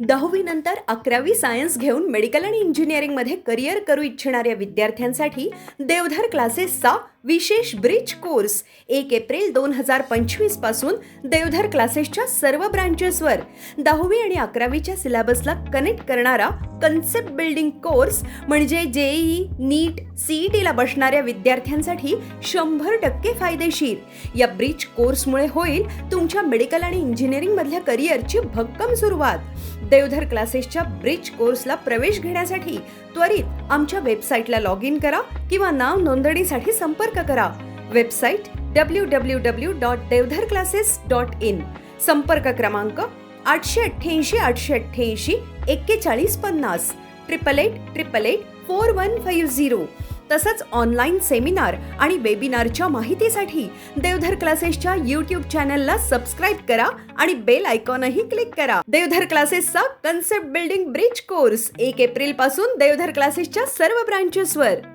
दहावीनंतर अकरावी सायन्स घेऊन मेडिकल आणि इंजिनिअरिंगमध्ये करिअर करू इच्छिणाऱ्या विद्यार्थ्यांसाठी देवधर क्लासेसचा विशेष ब्रिज कोर्स एक एप्रिल दोन हजार पंचवीसपासून देवधर क्लासेसच्या सर्व ब्रांचेसवर दहावी आणि अकरावीच्या सिलेबसला कनेक्ट करणारा कन्सेप्ट बिल्डिंग कोर्स म्हणजे जेईई नीट सीईटीला बसणाऱ्या विद्यार्थ्यांसाठी शंभर टक्के फायदेशीर. या ब्रिज कोर्समुळे होईल तुमच्या मेडिकल आणि इंजिनिअरिंगमधल्या करिअरची भक्कम सुरुवात. देवधर क्लासेसच्या ब्रिज कोर्सला प्रवेश घेण्यासाठी त्वरित आमच्या वेबसाईटला लॉग इन करा किंवा नाव नोंदणीसाठी संपर्क करा. Website W W W dot Deodhar classes dot in संपर्क क्रमांक आठशे अठ्ठ्याऐंशी आठशे अठ्ठ्याऐंशी एक्केचाळीस पन्नास triple eight triple eight four one five zero तसंच ऑनलाईन सेमिनार आणि वेबिनारच्या माहितीसाठी देवधर क्लासेसच्या यूट्यूब चॅनलला सबस्क्राईब करा आणि बेल आयकॉनही क्लिक करा. देवधर क्लासेसचा कन्सेप्ट बिल्डिंग ब्रिज कोर्स एक एप्रिलपासून देवधर क्लासेसच्या सर्व ब्रांचेसवर